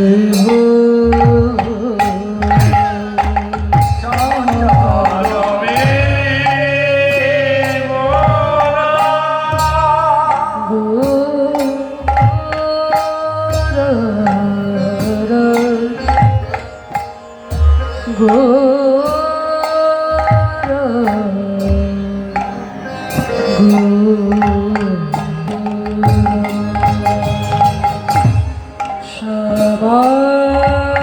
Oh. Oh.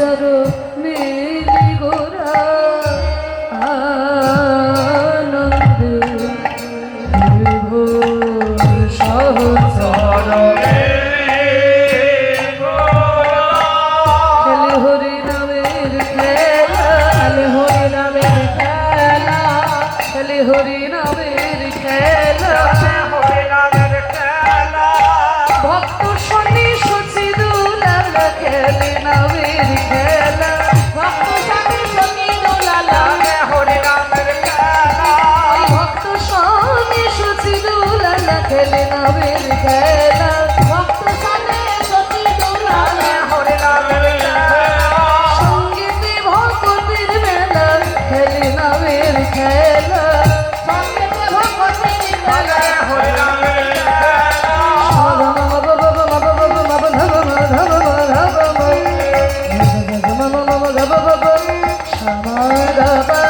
চরণে গোরা। খেলা ば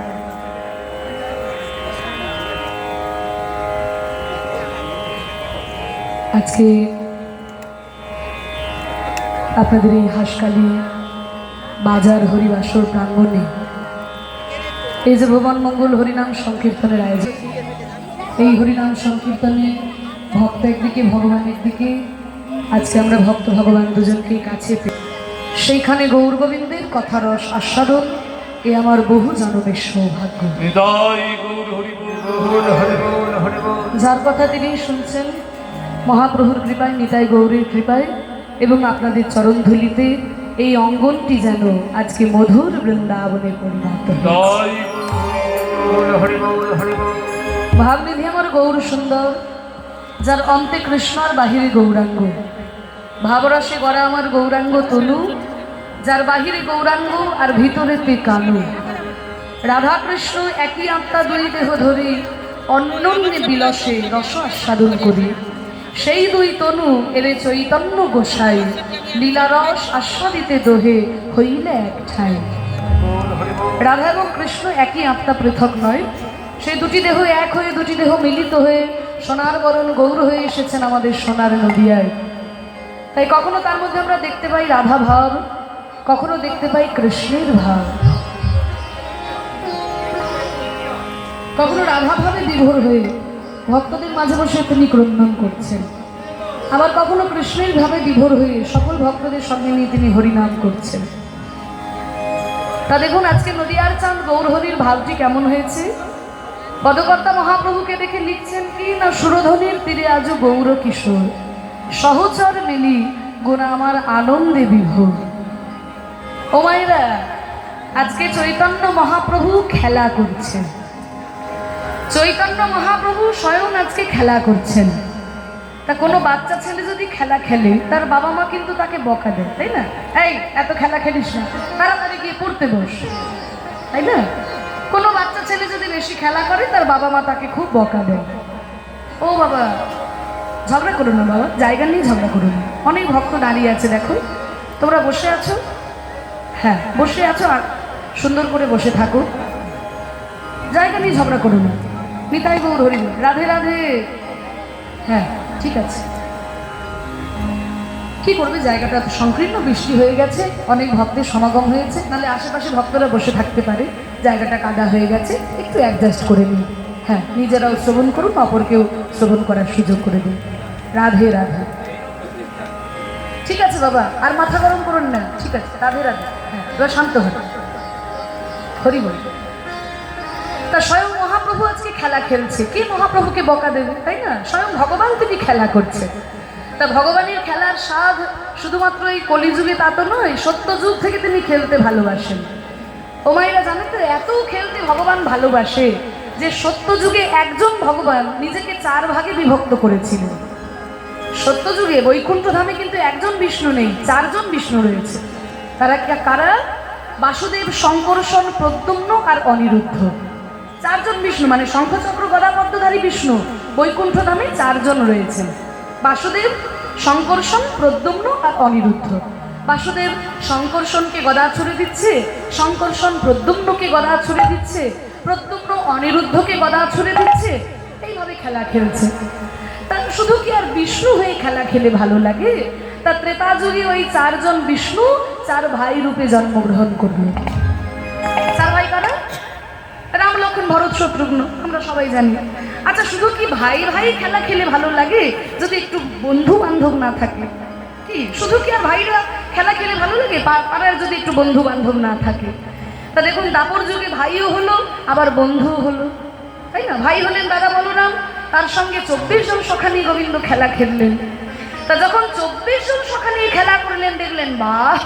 আজকে আপনাদের এই হাসকালি বাজার হরিবাসর প্রাঙ্গণে এই যে ভুবন মঙ্গল হরিনাম সংকীর্তনের আয়োজন এই হরিনাম সংকীর্তনে ভক্ত একদিকে ভগবান একদিকে আজকে আমরা ভক্ত ভগবান দুজনকে কাছে পেয়ে সেইখানে গৌর গোবিন্দের কথা রস আস্বাদন এ আমার বহু জনমের সৌভাগ্য। যার কথা তিনি শুনছেন মহাপ্রভুর কৃপায় নিতাই গৌরীর কৃপায় এবং আপনাদের চরণধুলিতে এই অঙ্গনটি যেন আজকে মধুর বৃন্দাবনে পরিণত ভাবনিধি আমার গৌর সুন্দর যার অন্তে কৃষ্ণ আর বাহিরে গৌরাঙ্গ। ভাবরসে গড়া আমার গৌরাঙ্গ তনু যার বাহিরে গৌরাঙ্গ আর ভিতরে ভিতরেতে কানু। রাধাকৃষ্ণ একই আত্মা দুই দেহ ধরে অন্যন্যে বিলসে রস আস্বাদন করি। সেই দুই তনু এলে চৈতন্য গোসাই। লীলারস আস্বাদিতে দোহে হইলে এক ঠাই। রাধা এবং কৃষ্ণ একই আত্মা পৃথক নয়। সেই দুটি দেহ এক হয়ে দুটি দেহ মিলিত হয়ে সোনার বরণ গৌর হয়ে এসেছেন আমাদের সোনার নদিয়ায়। তাই কখনো তার মধ্যে আমরা দেখতে পাই রাধা ভাব কখনো দেখতে পাই কৃষ্ণের ভাব কখনো রাধা ভাবে বিভোর হয়ে ভক্তদের মাঝে বসে তিনি ক্রন্দন করছেন। আবার কখনো কৃষ্ণের ভাবে বিভোর হয়ে সকল ভক্তদের সঙ্গে নিয়ে তিনি হরিনাম করছেন। তা দেখুন, আজকে নদিয়ার চাঁদ গৌরহরির ভাবটি কেমন হয়েছে? পদকর্তা মহাপ্রভুকে দেখে লিখছেন, কি না সুরধনির তীরে আজও গৌর কিশোর সহচর মিলি গোনা আমার আনন্দে বিভোর। ও মায়েরা, আজকে চৈতন্য মহাপ্রভু খেলা করছেন। চৈতন্য মহাপ্রভু স্বয়ং আজকে খেলা করছেন। তা কোনো বাচ্চা ছেলে যদি খেলা খেলে, তার বাবা মা কিন্তু তাকে বকা দেয়, তাই না? এই, এত খেলা খেলিস না। তাড়াতাড়ি গিয়ে পড়তে বস। তাই না? কোনো বাচ্চা ছেলে যদি বেশি খেলা করে, তার বাবা মা তাকে খুব বকা দেয়। ও বাবা, ঝগড়া করো না বাবা, জায়গা নিয়ে ঝগড়া করো না। অনেক ভক্ত দাঁড়িয়ে আছে, দেখো। তোমরা বসে আছো? হ্যাঁ বসে আছো আর সুন্দর করে বসে থাকো। জায়গা নিয়ে ঝগড়া করো না। নিতাই গৌর হরি। রাধে রাধে। হ্যাঁ ঠিক আছে। কি করবে? জায়গাটা সংকীর্ণ, বৃষ্টি হয়ে গেছে, অনেক ভক্তের সমাগম হয়েছে। নাহলে আশেপাশে ভক্তরা বসে থাকতে পারে। জায়গাটা কাদা হয়ে গেছে, একটু অ্যাডজাস্ট করে নিন হ্যাঁ নিজেরাও শ্রবণ করুন, অপরকেও শ্রবণ করার সুযোগ করে দিন। রাধে রাধে। ঠিক আছে বাবা, আর মাথা গরম করুন না। ঠিক আছে, রাধে রাধে। হ্যাঁ শান্ত হন। হরি বল। তা স্বয়ং মহাপ্রভু আজকে খেলা খেলছে। কে মহাপ্রভুকে বকা দেবে, তাই না? স্বয়ং ভগবান তিনি খেলা করছে। তা ভগবানের খেলার স্বাদ শুধুমাত্র এই কলিযুগে তা তো নয়, সত্য যুগ থেকে তিনি খেলতে ভালোবাসেন। ও মায়েরা, জানেন তো, এত খেলতে ভগবান ভালোবাসে যে সত্য যুগে একজন ভগবান নিজেকে চার ভাগে বিভক্ত করেছিলেন। সত্য যুগে বৈকুণ্ঠ ধামে কিন্তু একজন বিষ্ণু নেই, চারজন বিষ্ণু রয়েছে। তারা কারা? বাসুদেব শঙ্করষণ প্রদ্যুম্ন আর অনিরুদ্ধ। চারজন বিষ্ণু মানে শঙ্খচক্র গদা পদ্মধারী বিষ্ণু বৈকুণ্ঠ ধামে চারজন রয়েছেন বাসুদেব শঙ্কর্ষণ প্রদ্যুম্ন আর অনিরুদ্ধ। বাসুদেব শঙ্কর্ষণকে গদা ছুড়ে দিচ্ছে শঙ্কর্ষণ প্রদ্যুম্নকে গদা ছুড়ে দিচ্ছে, প্রদ্যুম্ন অনিরুদ্ধকে গদা ছুড়ে দিচ্ছে, এইভাবে খেলা খেলছে। তার শুধু কি আর বিষ্ণু হয়ে খেলা খেলে ভালো লাগে? তা ত্রেতা যুগে ওই চারজন বিষ্ণু, চার ভাই রূপে জন্মগ্রহণ করবে ভরত শত্রুঘ্ন, আমরা সবাই জানি। আচ্ছা শুধু কি ভাই ভাই খেলা খেলে ভালো লাগে? যদি একটু বন্ধু বান্ধব না থাকে। কি? শুধু কি আর ভাইরা খেলা খেলে ভালো লাগে? পাড়ার যদি একটু বন্ধু বান্ধব না থাকে। তা দেখুন, দাপর যুগে ভাইও হলো, আবার বন্ধুও হলো। তাই না? ভাই হলেন দাদা বলরাম, তার সঙ্গে চব্বিশ জন সখা নিয়ে গোবিন্দ খেলা খেললেন। তা যখন চব্বিশ জন সখা নিয়ে খেলা করলেন, দেখলেন, বাহ!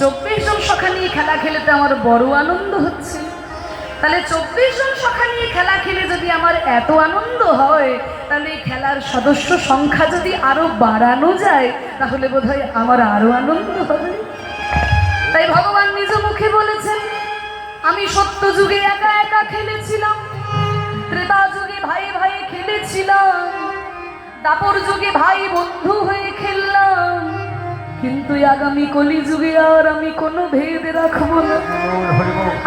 চব্বিশ জন সখা নিয়ে খেলা খেলেতে আমার বড় আনন্দ হচ্ছে। তাহলে চব্বিশ জন সখা নিয়ে খেলা খেলে যদি আমার এত আনন্দ হয়, তাহলে খেলার সদস্য সংখ্যা যদি আরও বাড়ানো যায়, তাহলে বোধহয় আমার আরও আনন্দ হবে। তাই ভগবান নিজ মুখে বলেছেন, আমি সত্য যুগে একা একা খেলেছিলাম, ত্রেতা যুগে ভাই ভাই খেলেছিলাম, দাপর যুগে ভাই বন্ধু হয়ে খেললাম কিন্তু আগামী কলি যুগে আর আমি কোনো ভেদ রাখব না।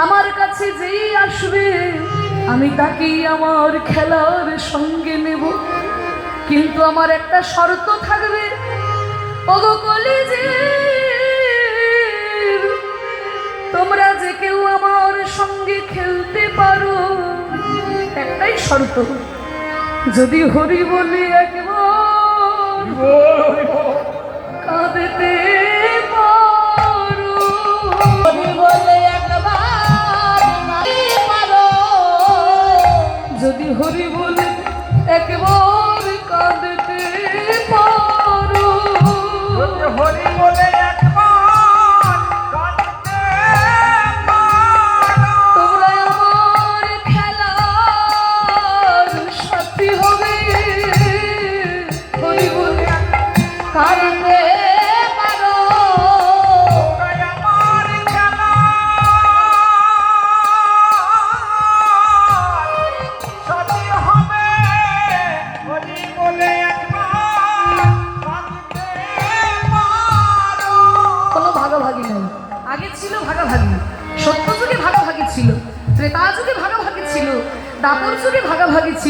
আমার কাছে যেই আসবে, আমি তাকেই আমার খেলার সঙ্গে নেব। কিন্তু আমার একটা শর্ত থাকবে। ওগো কলেজে তোমরা যে কেউ আমার সঙ্গে খেলতে পারো, একটাই শর্ত। যদি হরি বলি একবার যদি হরি বলে একবার কাঁদতে পারো। হরি বলে একবার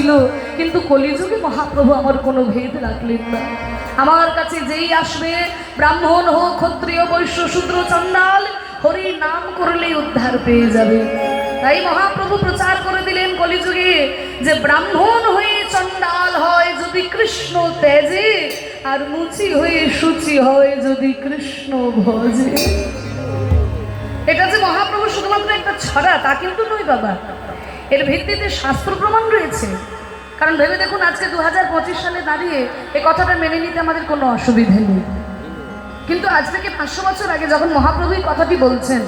ছিল, কিন্তু কলিযুগে মহাপ্রভু আমার কোনো ভেদ রাখলেন না। আমার কাছে যেই আসবে, ব্রাহ্মণ হোক, ক্ষত্রিয়, বৈশ্য, শূদ্র, চন্ডাল হরির নাম করলেই উদ্ধার পেয়ে যাবে। তাই মহাপ্রভু প্রচার করে দিলেন কলিযুগে যে ব্রাহ্মণ হয়ে চন্ডাল হয় যদি কৃষ্ণ তেজে আর মুচি হয়ে সুচি হয় যদি কৃষ্ণ ভজে। এটা যে মহাপ্রভু শুধুমাত্র একটা ছড়া, তা কিন্তু নয় বাবা। এর ভিত্তিতে শাস্ত্র প্রমাণ রয়েছে। কারণ ভেবে দেখুন, আজকে দু হাজার পঁচিশ সালে দাঁড়িয়ে এই কথাটা মেনে নিতে আমাদের কোনো অসুবিধে নেই। কিন্তু আজ থেকে পাঁচশো বছর আগে যখন মহাপ্রভু কথাটি বলছেন,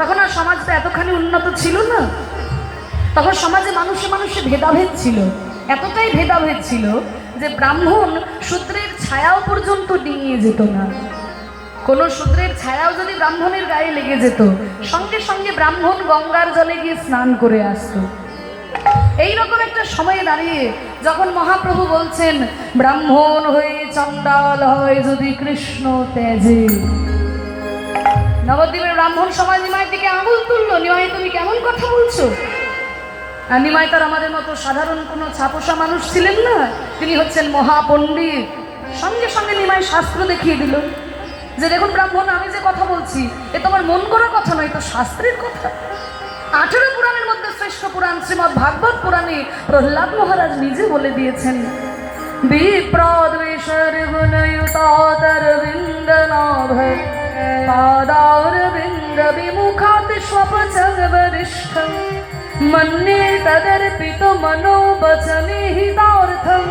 তখন আর সমাজটা এতখানি উন্নত ছিল না। তখন সমাজে মানুষে মানুষে ভেদাভেদ ছিল। এতটাই ভেদাভেদ ছিল যে ব্রাহ্মণ শূদ্রের ছায়াও পর্যন্ত ডিঙিয়ে যেত না। কোনো শূদ্রের ছায়াও যদি ব্রাহ্মণের গায়ে লেগে যেত, সঙ্গে সঙ্গে ব্রাহ্মণ গঙ্গার জলে গিয়ে স্নান করে আসতো। এই রকম একটা সময়ে দাঁড়িয়ে যখন মহাপ্রভু বলছেন, ব্রাহ্মণ হয়ে চণ্ডাল হয় যদি কৃষ্ণ তেজে। নবদ্বীপের ব্রাহ্মণ সমাজ নিমায়ের দিকে আঙুল তুললো। নিমাই তুমি কেমন কথা বলছো? নিমাই তার আমাদের মতো সাধারণ কোনো ছাপোষা মানুষ ছিলেন না। তিনি হচ্ছেন মহাপণ্ডিত। সঙ্গে সঙ্গে নিমাই শাস্ত্র দেখিয়ে দিল যে, দেখুন ব্রাহ্মণ, আমি যে কথা বলছি, এ তোমার মন করা কথা নয় তো শাস্ত্রের কথা। আঠেরো পুরাণের মধ্যে শ্রেষ্ঠ পুরাণ শ্রীমৎ ভাগবত পুরাণে প্রহ্লাদ মহারাজ নিজে বলে দিয়েছেন মন্যে তদর্পিত মনো বচনে হিতার্থম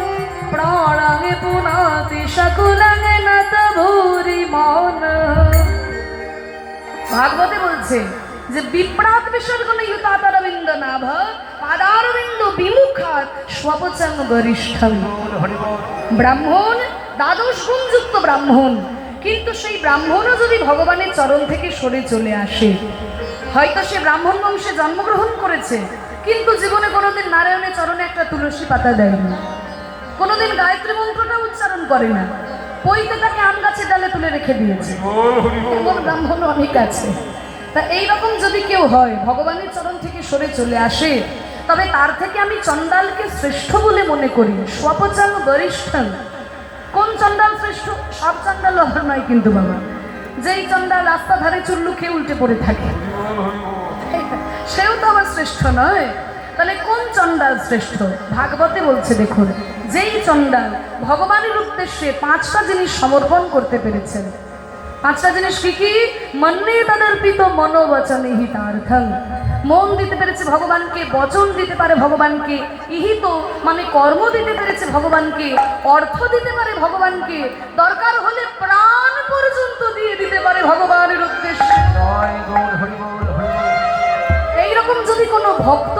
প্রাণাঙ্গে পুনাতি শকুলঙ্গে নত ভূরি মান ভাগবতে বলছে যে বিপ্রাত বিসর্গণ ইউতাতারবিন্দ নাভ পাদারবিন্দ বিমুখাত স্বপচং গরিষ্ঠম। বল হরি বল ব্রাহ্মণ দ্বাদশ গুণযুক্ত ব্রাহ্মণ। কিন্তু সেই ব্রাহ্মণও যদি ভগবানের চরণ থেকে সরে চলে আসে হয়তো সে ব্রাহ্মণ বংশে জন্মগ্রহণ করেছে কিন্তু জীবনে কোনোদিন নারায়ণের চরণে একটা তুলসী পাতা দেয়নি। কোনোদিন গায়ত্রী মন্ত্রটা উচ্চারণ করে না। পইতে তাকে আম গাছের ডালে তুলে রেখে দিয়েছে। এমন ব্রাহ্মণ অনেক আছে। তা এইরকম যদি কেউ হয়, ভগবানের চরণ থেকে সরে চলে আসে, তবে তার থেকে আমি চণ্ডালকে শ্রেষ্ঠ বলে মনে করি স্বপচান বরিষ্ঠ কোন চণ্ডাল শ্রেষ্ঠ? সব চণ্ডাল নয় কিন্তু বাবা। যেই চণ্ডাল রাস্তা ধারে চুল্লু খেয়ে উল্টে পড়ে থাকে। সেও তো আমার শ্রেষ্ঠ নয়। তাহলে কোন চণ্ডাল শ্রেষ্ঠ? ভাগবতে বলছে, দেখুন, যেই চণ্ডাল ভগবানের উদ্দেশ্যে পাঁচটা জিনিস সমর্পণ করতে পেরেছেন পাঁচটা জিনিস কি কি? মন্যে তদর্পিত মনোবচনে হিতার্থম মন দিতে পেরেছে ভগবানকে বচন দিতে পারে ভগবানকে ইহিত মানে কর্ম দিতে পেরেছে ভগবানকে অর্থ দিতে পারে ভগবানকে দরকার হলে প্রাণ পর্যন্ত দিয়ে দিতে পারে ভগবানের উদ্দেশ্যে। এইরকম যদি কোনো ভক্ত